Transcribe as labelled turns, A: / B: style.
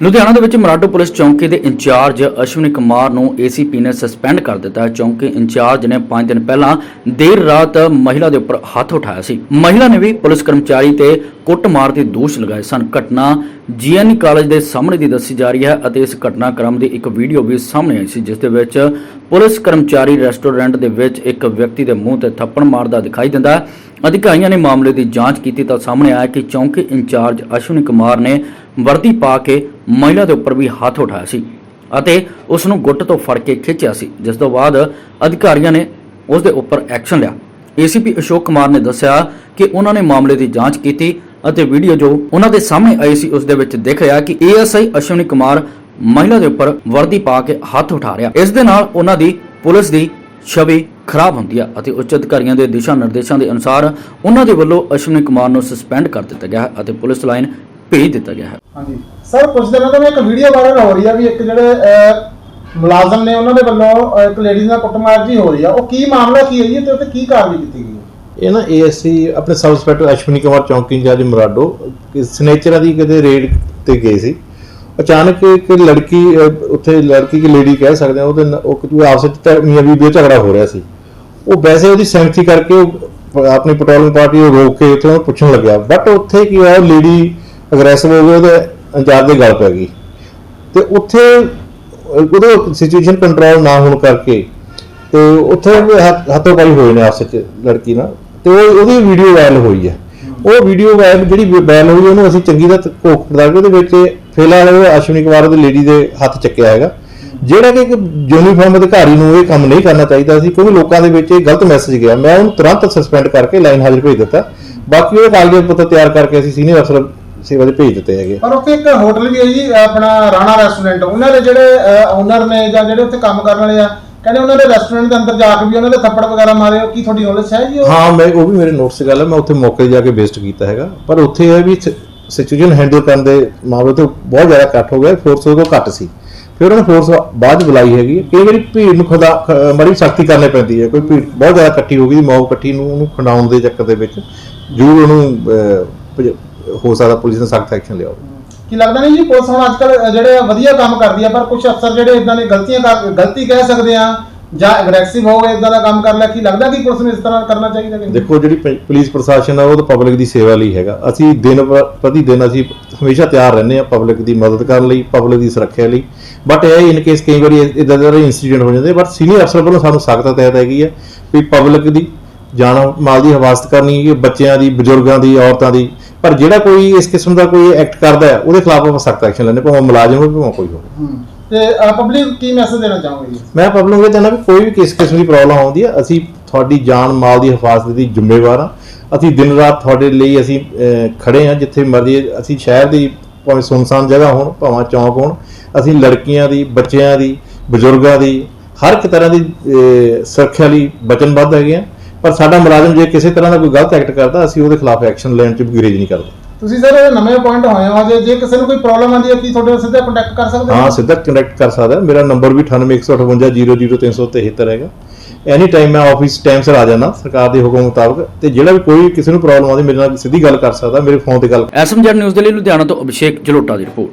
A: ਲੁਧਿਆਣਾ ਦੇ ਵਿੱਚ ਮਰਾਡੋ ਪੁਲਿਸ ਚੌਂਕੀ ਦੇ ਇੰਚਾਰਜ ਅਸ਼ਵਨੀ ਕੁਮਾਰ ਨੂੰ ਏਸੀਪੀ ਨੇ ਸਸਪੈਂਡ ਕਰ ਦਿੱਤਾ। ਹੈ ਚੌਂਕੀ ਇੰਚਾਰਜ ਨੇ 5 ਦਿਨ ਪਹਿਲਾਂ ਦੇਰ ਰਾਤ ਮਹਿਲਾ ਦੇ ਉੱਪਰ ਹੱਥ ਉਠਾਇਆ ਸੀ। ਮਹਿਲਾ ਨੇ ਵੀ ਪੁਲਿਸ ਕਰਮਚਾਰੀ ਤੇ ਕੁੱਟਮਾਰ ਦੇ ਦੋਸ਼ ਲਗਾਏ ਸਨ। ਘਟਨਾ ਜੀਐਨਈ ਕਾਲਜ ਦੇ ਸਾਹਮਣੇ ਦੀ ਦੱਸੀ ਜਾ ਰਹੀ ਹੈ ਅਤੇ ਇਸ ਘਟਨਾਕ੍ਰਮ ਦੀ ਇੱਕ ਵੀਡੀਓ ਵੀ ਸਾਹਮਣੇ ਆਈ ਸੀ, ਜਿਸ ਦੇ ਵਿੱਚ ਪੁਲਿਸ ਕਰਮਚਾਰੀ ਰੈਸਟੋਰੈਂਟ ਦੇ ਵਿੱਚ ਇੱਕ ਵਿਅਕਤੀ ਦੇ ਮੂੰਹ ਤੇ ਥੱਪੜ ਮਾਰਦਾ ਦਿਖਾਈ ਦਿੰਦਾ ਹੈ। ਅਧਿਕਾਰੀਆਂ ਨੇ ਮਾਮਲੇ ਦੀ ਜਾਂਚ ਕੀਤੀ ਤਾਂ ਸਾਹਮਣੇ ਆਇਆ ਕਿ ਚੌਂਕੀ ਇੰਚਾਰਜ ਅਸ਼ਵਨੀ ਕੁਮਾਰ ਨੇ ਵਰਦੀ ਪਾ ਕੇ ਮਹਿਲਾ ਦੇ ਉੱਪਰ ਵੀ ਹੱਥ ਉਠਾਇਆ ਸੀ ਅਤੇ ਉਸ ਨੂੰ ਗੁੱਟ ਤੋਂ ਫੜ ਕੇ ਖਿੱਚਿਆ ਸੀ, ਜਿਸ ਤੋਂ ਬਾਅਦ ਅਧਿਕਾਰੀਆਂ ਨੇ ਉਸ ਦੇ ਉੱਪਰ ਐਕਸ਼ਨ ਲਿਆ। ਏਸੀਪੀ ਅਸ਼ੋਕ ਕੁਮਾਰ ਨੇ ਦੱਸਿਆ ਕਿ ਉਹਨਾਂ ਨੇ ਮਾਮਲੇ ਦੀ ਜਾਂਚ ਕੀਤੀ ਅਤੇ ਵੀਡੀਓ ਜੋ ਉਹਨਾਂ ਦੇ ਸਾਹਮਣੇ ਆਈ ਸੀ ਉਸ ਦੇ ਵਿੱਚ ਦਿਖ ਰਿਹਾ ਕਿ ਏਐਸਆਈ ਅਸ਼ਵਨੀ ਕੁਮਾਰ ਮਹਿਲਾ ਦੇ ਉੱਪਰ ਵਰਦੀ ਪਾ ਕੇ ਹੱਥ ਉਠਾ ਰਿਹਾ। ਇਸ ਦੇ ਨਾਲ ਉਹਨਾਂ ਦੀ ਪੁਲਿਸ ਦੀ ਛਵੀ ਖਰਾਬ ਹੁੰਦੀ ਹੈ ਅਤੇ ਉੱਚ ਅਧਿਕਾਰੀਆਂ ਦੇ ਦਿਸ਼ਾ ਨਿਰਦੇਸ਼ਾਂ ਦੇ ਅਨੁਸਾਰ ਉਹਨਾਂ ਦੇ ਵੱਲੋਂ ਅਸ਼ਵਨੀ ਕੁਮਾਰ ਨੂੰ ਸਸਪੈਂਡ ਕਰ ਦਿੱਤਾ ਗਿਆ ਹੈ ਅਤੇ ਪੁਲਿਸ ਲਾਈਨ ਭੇਜ ਦਿੱਤਾ ਗਿਆ ਹੈ।
B: ਹਾਂਜੀ। ਸਰ ਕੁਝ ਦਿਨਾਂ ਤੋਂ ਇੱਕ ਵੀਡੀਓ ਵਾਇਰਲ ਹੋ ਰਹੀ ਆ ਵੀ ਇੱਕ ਜਿਹੜੇ ਅਹ, ਮੁਲਾਜ਼ਮ ਨੇ ਉਹਨਾਂ ਦੇ ਵੱਲੋਂ ਅਹ, ਇੱਕ ਲੇਡੀ ਨਾਲ ਕੁੱਟਮਾਰ ਜੀ ਹੋ ਰਹੀ ਆ। ਉਹ ਕੀ ਮਾਮਲਾ ਕੀ ਹੈ ਜੀ? ਤੇ ਉੱਤੇ ਕੀ ਕਾਰਵਾਈ ਕੀਤੀ ਗਈ ਹੈ?
C: ਇਹ ਨਾ ਏਐਸਸੀ ਆਪਣੇ ਸਬ ਇੰਸਪੈਕਟਰ ਅਸ਼ਵਨੀ ਕੁਮਾਰ ਚੌਂਕੀ ਇੰਚਾਰਜ ਮਰਾਡੋ ਕਿ ਸਨੇਚਰਾਂ ਦੀ ਕਿਤੇ ਰੇਡ ਤੇ ਗਏ ਸੀ। ਅਚਾਨਕ ਇੱਕ ਲੜਕੀ ਅਹ, ਉੱਥੇ ਲੜਕੀ ਕਿ ਲੇਡੀ ਕਹਿ ਸਕਦੇ ਆ ਉਹਦੇ ਨਾਲ- ਉਹ ਕੋਈ ਆਪਸ ਵਿੱਚ ਤਾਂ ਮੀਆਂ ਬੀਬੀ ਦਾ ਝਗੜਾ ਹੋ ਰਿਹਾ ਸੀ। ਉਹ ਵੈਸੇ ਉਹਦੀ ਸਹਿਮਤੀ ਕਰਕੇ ਉਹ ਆਪਣੀ ਪੈਟਰੋਲਿੰਗ ਪਾਰਟੀ ਨੂੰ ਰੋਕ ਕੇ ਉੱਥੇ ਉਹਨੂੰ ਪੁੱਛਣ ਲੱਗਿਆ। ਬਟ ਉੱਥੇ ਕੀ ਹੋਇਆ ਲੇਡੀ ਅਗਰੈਸਿਵ ਹੋ ਗਈ ਉਹਦੇ ਇੰਚਾਰਜ ਦੇ ਗਲ ਪੈ ਗਈ। ਤੇ ਉੱਥੇ ਉਹਦੇ ਸਿਚੁਏਸ਼ਨ ਕੰਟਰੋਲ ਨਾ ਹੋਣ ਕਰਕੇ ਤੇ ਉੱਥੇ ਹੱਥੋਂ ਪਾਈ ਹੋਏ ਨੇ ਆਪਸ ਵਿੱਚ ਲੜਕੀ ਨਾਲ। ਤੇ ਉਹ ਉਹਦੀ ਵੀਡੀਓ ਵਾਇਰਲ ਹੋਈ ਹੈ। ਉਹ ਵੀਡੀਓ ਵਾਇਰਲ ਜਿਹੜੀ ਵਾਇਰਲ ਹੋਈ ਉਹਨੂੰ ਅਸੀਂ ਚੰਗੀ ਤਰ੍ਹਾਂ ਘੋਖ ਪੜਤਾਲ ਕੇ ਉਹਦੇ ਵਿੱਚ ਫਿਲਹਾਲ ਉਹ ਅਸ਼ਵਨੀ ਕੁਮਾਰ ਦੇ ਲੇਡੀ ਦੇ ਹੱਥ ਚੱਕਿਆ ਹੈਗਾ। ਜਿਹੜਾ ਕਿ ਇੱਕ ਯੂਨੀਫਾਰਮ ਅਧਿਕਾਰੀ ਨੂੰ ਇਹ ਕੰਮ ਨਹੀਂ ਕਰਨਾ ਚਾਹੀਦਾ ਸੀ ਕਿਉਂਕਿ ਲੋਕਾਂ ਦੇ ਵਿੱਚ ਇਹ ਗਲਤ ਮੈਸੇਜ ਗਿਆ। ਮੈਂ ਉਹਨੂੰ ਤੁਰੰਤ ਸਸਪੈਂਡ ਕਰਕੇ ਲਾਈਨ ਹਾਜ਼ਰ ਭੇਜ ਦਿੱਤਾ। ਬਾਕੀ ਉਹ ਕਾਗਜ਼ ਪੱਤਰ ਤਿਆਰ ਕਰਕੇ ਅਸੀਂ ਸੀਨੀਅਰ ਅਫਸਰ ਸੇਵਾ ਦੇ ਭੇਜ ਦਿੱਤੇ ਹੈਗੇ।
B: ਪਰ ਉੱਥੇ ਇੱਕ ਹੋਟਲ ਵੀ ਹੈ ਜੀ ਆਪਣਾ ਰਾਣਾ ਰੈਸਟੋਰੈਂਟ ਉਹਨਾਂ ਦੇ ਜਿਹੜੇ ਓਨਰ ਨੇ ਜਾਂ ਜਿਹੜੇ ਉੱਥੇ ਕੰਮ ਕਰਨ ਵਾਲੇ ਆ ਕਹਿੰਦੇ ਉਹਨਾਂ ਦੇ ਰੈਸਟੋਰੈਂਟ ਦੇ ਅੰਦਰ ਜਾ ਕੇ ਵੀ ਉਹਨਾਂ ਦੇ ਥੱਪੜ ਵਗੈਰਾ ਮਾਰੇ ਉਹ ਕੀ ਤੁਹਾਡੀ ਨੌਲੇਜ ਹੈ ਜੀ
C: ਹਾਂ ਮੈਂ ਉਹ ਵੀ ਮੇਰੇ ਨੋਟਸ ਗੱਲ ਹੈ ਮੈਂ ਉੱਥੇ ਮੌਕੇ ਜਾ ਕੇ ਵਿਜ਼ਿਟ ਕੀਤਾ ਹੈਗਾ। ਪਰ ਉੱਥੇ ਇਹ ਵੀ ਸਿਚੁਏਸ਼ਨ ਹੈਂਡਲ ਕਰਨ ਦੇ ਮਾਮਲੇ ਤੋਂ ਬਹੁਤ ਜ਼ਿਆਦਾ ਕੱਟ ਹੋ ਗਿਆ ਫੋਰਸ ਉਹਦੇ ਕੋਲ ਘੱਟ ਸੀ। ਫਿਰ ਉਹਨਾਂ ਫੋਰਸ ਬਾਅਦ ਬੁਲਾਈ ਹੈਗੀ ਕਈ ਵਾਰੀ ਭੀੜ ਨੂੰ ਖੁਦਾ ਖ- ਸਖਤੀ ਕਰਨੀ ਪੈਂਦੀ ਹੈ। ਕੋਈ ਭੀੜ ਬਹੁਤ ਜ਼ਿਆਦਾ ਇਕੱਠੀ ਹੋ ਗਈ ਮੌਬ ਇਕੱਠੀ ਨੂੰ, ਉਹਨੂੰ ਖੰਡਾਉਣ ਦੇ ਚੱਕਰ ਦੇ ਵਿੱਚ ਜ਼ਰੂਰ ਉਹਨੂੰ ਹੋ ਸਕਦਾ ਪੁਲਿਸ ਨੇ ਸਖਤ ਐਕਸ਼ਨ ਲਿਆ ਹੋਵੇ।
B: ਕੀ ਲੱਗਦਾ ਨਹੀਂ ਜੀ, ਪੁਲਿਸ ਹੁਣ ਅੱਜਕੱਲ ਜਿਹੜੇ ਵਧੀਆ ਕੰਮ ਕਰਦੀ ਆ, ਪਰ ਕੁਝ ਅਫਸਰ ਜਿਹੜੇ ਇਦਾਂ ਦੀ ਗਲਤੀਆਂ ਗਲਤੀ ਕਹਿ ਸਕਦੇ ਆ ਜਾਂ ਐਗਰੈਸਿਵ ਹੋ ਗਏ ਇਦਾਂ ਦਾ ਕੰਮ ਕਰ ਲਿਆ ਕੀ ਲੱਗਦਾ ਕਿ ਪੁਲਿਸ ਨੂੰ ਇਸ ਤਰ੍ਹਾਂ ਕਰਨਾ ਚਾਹੀਦਾ ਕਿ?
C: ਦੇਖੋ ਜਿਹੜੀ ਪ- ਪੁਲਿਸ ਪ੍ਰਸ਼ਾਸਨ ਆ ਉਹ ਤਾਂ ਪਬਲਿਕ ਦੀ ਸੇਵਾ ਲਈ ਹੈਗਾ ਅਸੀਂ ਦਿਨ ਪ- ਪ੍ਰਤੀ ਦਿਨ ਅਸੀਂ ਹਮੇਸ਼ਾ ਤਿਆਰ ਰਹਿੰਦੇ ਆ ਪਬਲਿਕ ਦੀ ਮਦਦ ਕਰਨ ਲਈ ਪਬਲਿਕ ਦੀ ਸੁਰੱਖਿਆ ਲਈ ਬਟ ਇਹ ਇਨ ਕੇਸ ਕਈ ਵਾਰੀ ਇਦਾਂ ਦੇ ਇਨਸੀਡੈਂਟ ਹੋ ਜਾਂਦੇ ਬਟ ਸੀਨੀਅਰ ਅਫਸਰ ਵੱਲੋਂ ਸਾਨੂੰ ਸਖਤ ਹਦਾਇਤ ਹੈਗੀ ਹੈ ਵੀ ਪਬਲਿਕ ਦੀ ਜਾਨ ਮਾਲ ਦੀ ਹਿਫਾਜ਼ਤ ਕਰਨੀ ਹੈ ਬੱਚਿਆਂ ਦੀ ਬਜ਼ੁਰਗਾਂ ਦੀ ਔਰਤਾਂ ਦੀ ਪਰ ਜਿਹੜਾ ਕੋਈ ਇਸ ਕਿਸਮ ਦਾ ਕੋਈ ਐਕਟ ਕਰਦਾ ਹੈ ਉਹਦੇ ਖਿਲਾਫ ਆਪਾਂ ਸਖਤ ਐਕਸ਼ਨ ਲੈਣੇ ਭਾਵੇਂ ਮੁਲਾਜ਼ਮ ਹੋਵੇ ਭਾਵੇਂ ਕੋਈ ਹੋਵੇ
B: ਹੂੰ। ਤੇ ਪਬਲਿਕ ਕੀ ਮੈਸੇਜ ਦੇਣਾ ਚਾਹੋਗੇ ਜੀ?
C: ਮੈਂ ਪਬਲਿਕ ਨੂੰ ਇਹ ਚਾਹੁੰਦਾ ਵੀ ਕੋਈ ਵੀ ਕਿਸ ਕਿਸਮ ਦੀ ਪ੍ਰੋਬਲਮ ਆਉਂਦੀ ਹੈ ਅਸੀਂ ਤੁਹਾਡੀ ਜਾਨ ਮਾਲ ਦੀ ਹਿਫਾਜ਼ਤ ਦੀ ਜ਼ਿੰਮੇਵਾਰ ਹਾਂ। ਅਸੀਂ ਦਿਨ ਰਾਤ ਤੁਹਾਡੇ ਲਈ ਅਸੀਂ ਅਹ, ਖੜੇ ਹਾਂ ਜਿੱਥੇ ਮਰਜ਼ੀ ਅਸੀਂ ਸ਼ਹਿਰ ਦੀ ਭਾਵੇਂ ਸੁਨਸਾਨ ਜਗ੍ਹਾ ਹੋਣ ਭਾਵੇਂ ਚੌਂਕ ਹੋਣ ਅਸੀਂ ਲੜਕੀਆਂ ਦੀ ਬੱਚਿਆਂ ਦੀ ਬਜ਼ੁਰਗਾਂ ਦੀ ਹਰ ਇੱਕ ਤਰ੍ਹਾਂ ਦੀ ਸੁਰੱਖਿਆ ਲਈ ਵਚਨਬੱਧ ਹੈਗੇ ਹਾਂ। ਪਰ ਸਾਡਾ ਮੁਲਾਜ਼ਮ ਜੇ ਕਿਸੇ ਤਰ੍ਹਾਂ ਦਾ ਕੋਈ ਗਲਤ ਐਕਟ ਕਰਦਾ ਅਸੀਂ ਉਹਦੇ ਖਿਲਾਫ ਐਕਸ਼ਨ ਲੈਣ 'ਚ ਵੀ ਗੁਰੇਜ਼ ਨਹੀਂ ਕਰਦੇ।
B: ਤੁਸੀਂ ਸਰ ਨਵੇਂ ਅਪਾਇੰਟ ਹੋਏ ਹੋ ਜੇ ਜੇ ਕਿਸੇ ਨੂੰ ਕੋਈ ਪ੍ਰੋਬਲਮ ਆਉਂਦੀ ਹੈ ਕੀ ਤੁਹਾਡੇ ਨਾਲ ਸਿੱਧਾ ਕੰਟੈਕਟ ਕਰ ਸਕਦੇ
C: ਹਾਂ।
B: ਹੋ
C: ਸਿੱਧਾ ਕਨੈਕਟ ਕਰ ਸਕਦਾ। ਮੇਰਾ ਨੰਬਰ ਵੀ 9815800373 ਹੈਗਾ। ਐਨੀ ਟਾਈਮ ਮੈਂ ਆਫਿਸ ਟਾਈਮ ਸਿਰ ਆ ਜਾਣਾ ਸਰਕਾਰ ਦੇ ਹੁਕਮ ਮੁਤਾਬਕ। ਤੇ ਜਿਹੜਾ ਵੀ ਕੋਈ ਕਿਸੇ ਨੂੰ ਪ੍ਰੋਬਲਮ ਆਉਂਦੀ ਮੇਰੇ ਨਾਲ ਸਿੱਧੀ ਗੱਲ ਕਰ ਸਕਦਾ ਮੇਰੇ ਫੋਨ ਤੇ ਗੱਲ
A: ਐਸਐਮਜੈਡ ਨਿਊਜ਼ ਦੇ ਲਈ ਲੁਧਿਆਣਾ ਤੋਂ ਅਭਿਸ਼ੇਕ ਜਲੋਟਾ ਦੀ ਰਿਪੋਰਟ।